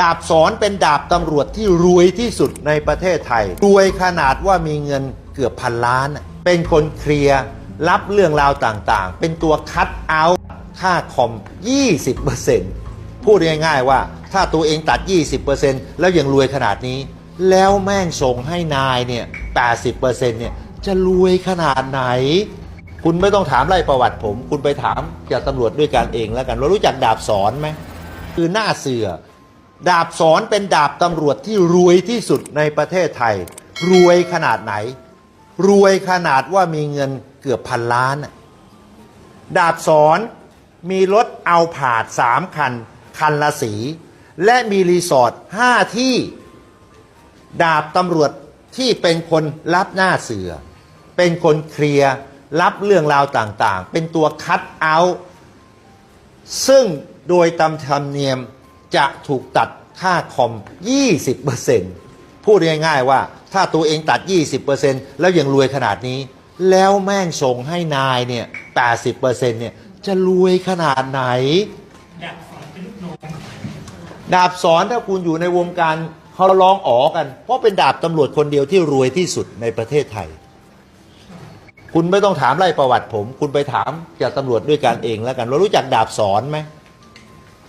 ดาบสอนเป็นดาบตำรวจที่รวยที่สุดในประเทศไทย รวยขนาดว่ามีเงินเกือบพันล้าน เป็นคนเคลียร์รับเรื่องราวต่างๆ เป็นตัวคัดเอาค่าคอม 20%พูดง่ายๆว่าถ้าตัวเองตัด 20%แล้วยังรวยขนาดนี้ แล้วแม่งส่งให้นายเนี่ย 80%เนี่ยจะรวยขนาดไหน คุณไม่ต้องถามไล่ประวัติผม คุณไปถามจากตำรวจด้วยกันเองแล้วกันเรารู้จักดาบสอนไหมคือหน้าเสือ ดาบสอนเป็นดาบตำรวจที่รวยที่สุดในประเทศไทย รวยขนาดไหน รวยขนาดว่ามีเงินเกือบพันล้าน ดาบสอนมีรถเอาผาดสามคัน คันละสี และมีรีสอร์ทห้าที่ ดาบตำรวจที่เป็นคนรับหน้าเสือ เป็นคนเคลียร์รับเรื่องราวต่างๆ เป็นตัวคัดเอาท์ซึ่งโดยตามธรรมเนียม จะถูกตัดค่าคอม 20%พูดง่ายๆว่าถ้าตัวเองตัด 20%แล้วยังรวยขนาดนี้ แล้วแม่งส่งให้นายเนี่ย 80%เนี่ยจะรวยขนาดไหนอยากสอนเป็นลูกน้องดาบสอนถ้าคุณอยู่ในวงการเขาร้องอ๋อกัน เพราะเป็นดาบตำรวจคนเดียวที่รวยที่สุดในประเทศไทย คุณไม่ต้องถามไล่ประวัติผม คุณไปถามจากตำรวจด้วยกันเองแล้วกันเรารู้จักดาบสอนไหม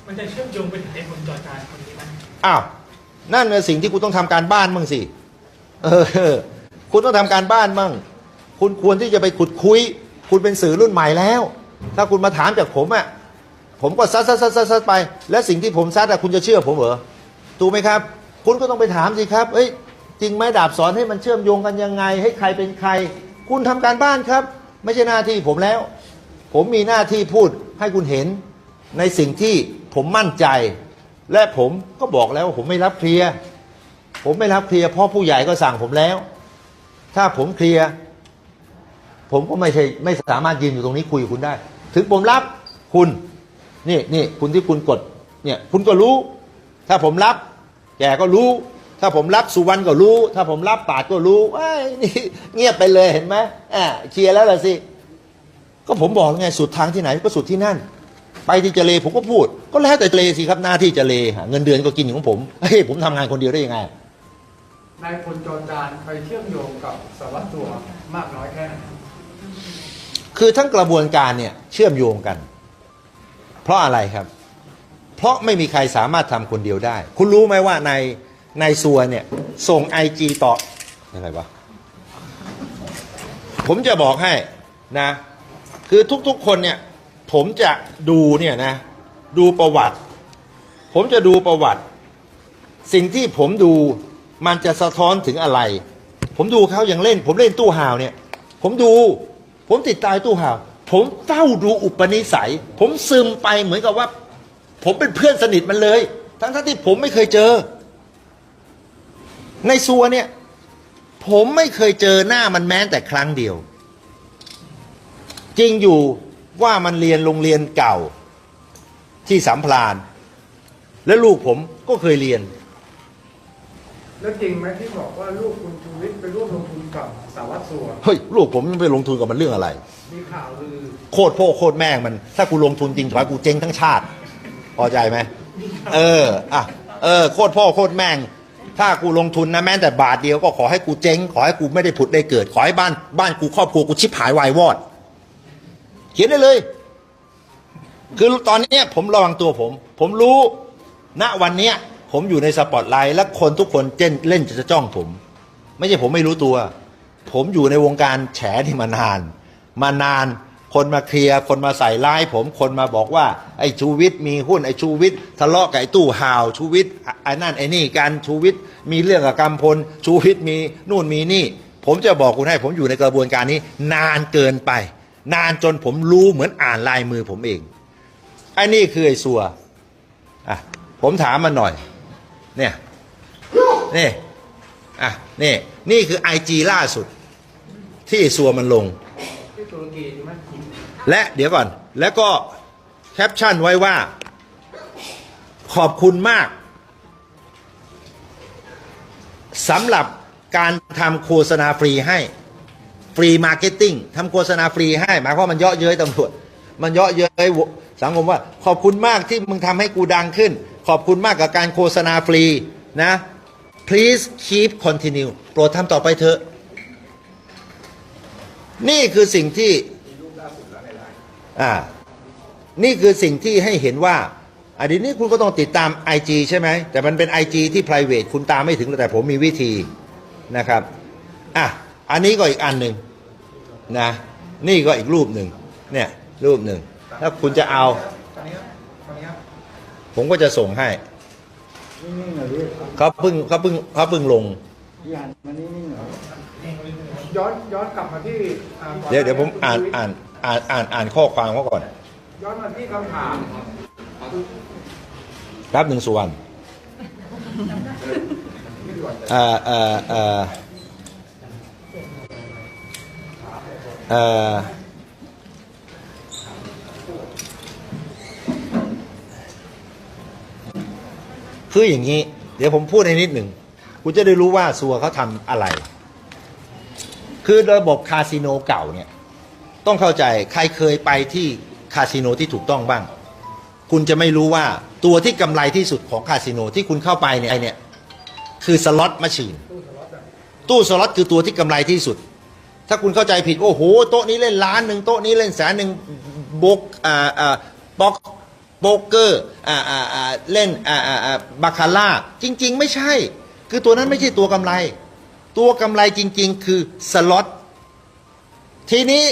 มันจะเชื่อมโยงไปถึงไอ้คนจอจานคนนี้ไหมอ้าวนั่นเป็นสิ่งที่คุณต้องทำการบ้านมั่งสิเออคุณต้องทำการบ้านมั่ง คุณควรที่จะไปขุดคุย คุณเป็นสื่อรุ่นใหม่แล้ว ถ้าคุณมาถามจากผมอะผมก็ซัดซัดซัดซัดซัดไป และสิ่งที่ผมซัดอะคุณจะเชื่อผมเหรอถูกไหมครับ คุณก็ต้องไปถามสิครับเอ้ยจริงไหมดาบสอนให้มันเชื่อมโยงกันยังไง ให้ใครเป็นใคร คุณทำการบ้านครับ ไม่ใช่หน้าที่ผมแล้ว ผมมีหน้าที่พูดให้คุณเห็นในสิ่งที่ ผมมั่นใจ และผมก็บอกแล้วว่าผมไม่รับเคลียร์ผมไม่รับเคลียร์เพราะผู้ใหญ่ก็สั่งผมแล้ว ถ้าผมเคลียร์ผมก็ไม่ใช่ไม่สามารถยืนอยู่ตรงนี้คุยคุณได้ ถึงผมรับคุณนี่นี่คุณที่คุณกดเนี่ยคุณก็รู้ ถ้าผมรับแกก็รู้ ถ้าผมรับสุวรรณก็รู้ ถ้าผมรับปาดก็รู้ไอ้นี่เงียบไปเลยเห็นไหมอ่าเคลียร์แล้วล่ะสิ ก็ผมบอกไงสุดทางที่ไหนก็สุดที่นั่น ไปที่เจเลผมก็พูด ก็แล้วแต่เจเลสิครับหน้าที่เจเลหาเงินเดือนก็กินของผมเฮ้ยผมทำงานคนเดียวได้ยังไงนายพลจรจานไปเชื่อมโยงกับสารวัตรตัวมากน้อยแค่ไหนคือทั้งกระบวนการเนี่ยเชื่อมโยงกัน เพราะอะไรครับ เพราะไม่มีใครสามารถทำคนเดียวได้ คุณรู้ไหมว่าในในซัวเนี่ยส่งไอจีต่ออะไรวะผมจะบอกให้นะ คือทุกๆคนเนี่ย ผมจะดูเนี่ยนะ ดูประวัติ ผมจะดูประวัติ สิ่งที่ผมดูมันจะสะท้อนถึงอะไร ผมดูเขาอย่างเล่น ผมเล่นตู้ห่าวเนี่ย ผมดู ผมติดตามตู้ห่าว ผมเฝ้าดูอุปนิสัย ผมซึมไปเหมือนกับว่า ผมเป็นเพื่อนสนิทมันเลย ทั้งทที่ผมไม่เคยเจอ ในซัวเนี่ย ผมไม่เคยเจอหน้ามันแม้แต่ครั้งเดียว จริงอยู่ ว่ามันเรียนโรงเรียนเก่าที่สามพลาน และลูกผมก็เคยเรียน แล้วจริงไหมที่บอกว่าลูกคุณชูวิทย์ไปร่วมลงทุนกับสารวัตรสัวเฮ้ยลูกผมไปลงทุนกับมันเรื่องอะไร มีข่าวลือโคตรพ่อโคตรแม่งมัน ถ้ากูลงทุนจริงถอยกูเจ๊งทั้งชาติ พอใจไหมเอออะเออโคตรพ่อโคตรแม่ง ถ้ากูลงทุนนะแม้แต่บาทเดียวก็ขอให้กูเจ๊งขอให้กูไม่ได้ผุดได้เกิด ขอให้บ้านบ้านกูครอบครัวกูชิบหายวายวอด เขียนได้เลย คือตอนเนี้ยผมระวังตัวผม ผมรู้ณวันเนี้ยผมอยู่ในสปอตไลท์และคนทุกคนเจนเล่นจะจ้องผม ไม่ใช่ผมไม่รู้ตัว ผมอยู่ในวงการแฉที่มานาน มานานคนมาเคลียร์คนมาใส่ร้าย ผมคนมาบอกว่า ไอ้ชูวิทย์มีหุ้นไอ้ชูวิทย์ทะเลาะกับไอ้ตู้ห่าวชูวิทย์ไอ้นั่นไอ้นี่การชูวิทย์มีเรื่องกับกำพลชูวิทย์มีนู่นมีนี่ ผมจะบอกคุณให้ ผมอยู่ในกระบวนการนี้ นานเกินไป นานจนผมรู้เหมือนอ่านลายมือผมเองไอ้นี่คือไอ้ซัวอะผมถามมันหน่อย เนี่ยนี่อะนี่นี่คือไอจีล่าสุด ที่ซัวมันลง และเดี๋ยวก่อน แล้วก็แคปชั่นไว้ว่า ขอบคุณมากสำหรับการทำโฆษณาฟรีให้ ฟรีมาร์เก็ตติ้งทำโฆษณาฟรีให้หมายความมันเยาะเย้ยตำรวจ มันเยาะเย้ยสังคมว่าขอบคุณมากที่มึงทำให้กูดังขึ้น ขอบคุณมากกับการโฆษณาฟรีนะ please keep continue โปรดทำต่อไปเถอะ นี่คือสิ่งที่อ่านี่คือสิ่งที่ให้เห็นว่าอันนี้คุณก็ต้องติดตาม IG ใช่ไหม แต่มันเป็น IG ที่ private คุณตามไม่ถึงแต่ผมมีวิธีนะครับ อะ อันนี้ก็อีกอันหนึ่ง นะนี่ก็อีกรูปหนึ่งเนี่ยรูปหนึ่งถ้าคุณจะเอา ตอนนี้ครับตอนนี้ครับผมก็จะส่งให้นิ่งๆเหรอพี่เขาเพิ่งเขาเพิ่งเขาเพิ่งลง พี่อ่านมันนิ่งๆเหรอย้อนย้อนกลับมาที่อ่าก่อนเดี๋ยวเดี๋ยวผมคุณอ่านชูวิทย์อ่านอ่านอ่านอ่านข้อความเขาก่อนย้อนมาที่คำถามแป๊บหนึ่งสุวรรณเอ่อเอ่อเอ่อ เอ่อคืออย่างนี้ เดี๋ยวผมพูดในนิดหนึ่งคุณจะได้รู้ว่าซัวเขาทำอะไร คือระบบคาสิโนเก่าเนี่ย ต้องเข้าใจใครเคยไปที่คาสิโนที่ถูกต้องบ้าง คุณจะไม่รู้ว่าตัวที่กำไรที่สุดของคาสิโนที่คุณเข้าไปเนี่ยไอเนี่ยคือสล็อตมาชีน ตู้สล็อตคือตัวที่กำไรที่สุด ถ้าคุณเข้าใจผิดโอ้โหโต๊ะนี้เล่นล้านหนึ่งโต๊ะนี้เล่นแสนหนึ่งบกอ่าอ่าบ็อกโป๊กเกอร์อ่าอ่าอ่าเล่นอ่าอ่าอ่าบาคาร่าจริง ๆ ไม่ใช่ คือตัวนั้นไม่ใช่ตัวกำไร ตัวกำไรจริง ๆ คือสล็อตทีนี้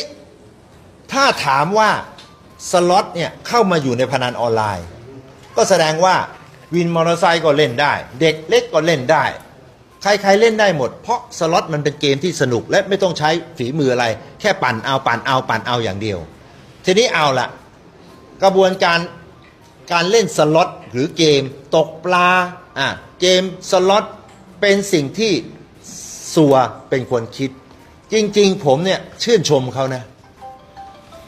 ถ้าถามว่าสล็อตเนี่ยเข้ามาอยู่ในพนันออนไลน์ ก็แสดงว่าวินมอเตอร์ไซค์ก็เล่นได้ เด็กเล็กก็เล่นได้ ใครๆเล่นได้หมด เพราะสล็อตมันเป็นเกมที่สนุกและไม่ต้องใช้ฝีมืออะไร แค่ปั่นเอาปั่นเอาปั่นเอาอย่างเดียว ทีนี้เอาละกระบวนการการเล่นสล็อตหรือเกมตกปลาอะเกมสล็อตเป็นสิ่งที่สัวเป็นคนคิด จริงๆ ผมเนี่ยชื่นชมเขานะ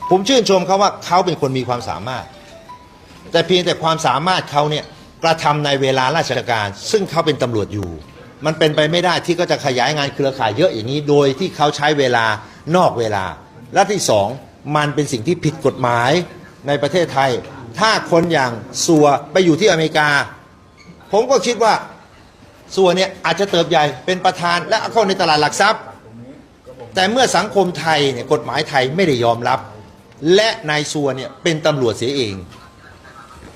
ผมชื่นชมเขาว่าเขาเป็นคนมีความสามารถ แต่เพียงแต่ความสามารถเขาเนี่ยกระทำในเวลาราชการ ซึ่งเขาเป็นตำรวจอยู่ มันเป็นไปไม่ได้ที่ก็จะขยายงานเครือข่ายเยอะอย่างนี้ โดยที่เขาใช้เวลานอกเวลา และที่สองมันเป็นสิ่งที่ผิดกฎหมายในประเทศไทย ถ้าคนอย่างสัวไปอยู่ที่อเมริกา ผมก็คิดว่าสัวเนี่ยอาจจะเติบใหญ่เป็นประธานและเข้าในตลาดหลักทรัพย์ แต่เมื่อสังคมไทยเนี่ยกฎหมายไทยไม่ได้ยอมรับ และนายซัวเนี่ยเป็นตำรวจเสียเอง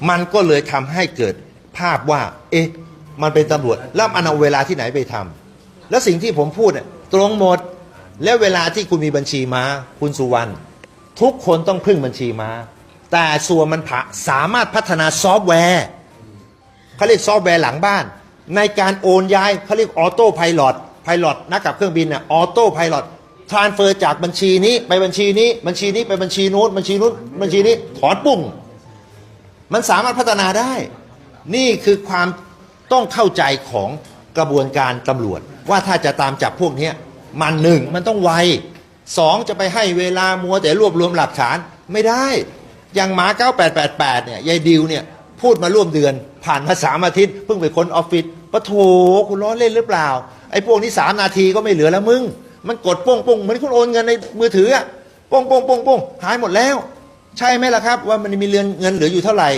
มันก็เลยทำให้เกิดภาพว่า เอ๊ะ มันเป็นตำรวจ แล้วมันเอาเวลาที่ไหนไปทำแล้วสิ่งที่ผมพูดเนี่ยตรงหมด และเวลาที่คุณมีบัญชีมาคุณสุวรรณทุกคนต้องพึ่งบัญชีมา แต่ส่วนมันผะสามารถพัฒนาซอฟต์แวร์ เขาเรียกซอฟต์แวร์หลังบ้าน ในการโอนย้ายเขาเรียกออโต้พายロพายロนักกับเครื่องบินเนี่ยออโต้พายロทรานเฟอร์จากบัญชีนี้ไปบัญชีนี้ บัญชีนี้ไปบัญชีนู้นบัญชีนู้นบัญชีนี้ถอนปุ้ง มันสามารถพัฒนาได้ นี่คือความ ต้องเข้าใจของกระบวนการตำรวจ ว่าถ้าจะตามจับพวกนี้มันหนึ่งมันต้องไวสองจะไปให้เวลามัวแต่รวบรวมหลักฐานไม่ได้ อย่างหมา 9888 เนี่ยยายดิวเนี่ยพูดมาร่วมเดือนผ่านมาสามอาทิตย์เพิ่งไปค้นออฟฟิศปะโถคุณล้อเล่นหรือเปล่า ไอ้พวกนี้สามนาทีก็ไม่เหลือแล้วมึง มันกดป้งป้งเหมือนคุณโอนเงินในมือถืออะป้งป้งป้งป้งหายหมดแล้ว ใช่ไหมล่ะครับ ว่ามันมีเรือนเงินเหลืออยู่เท่าไหร่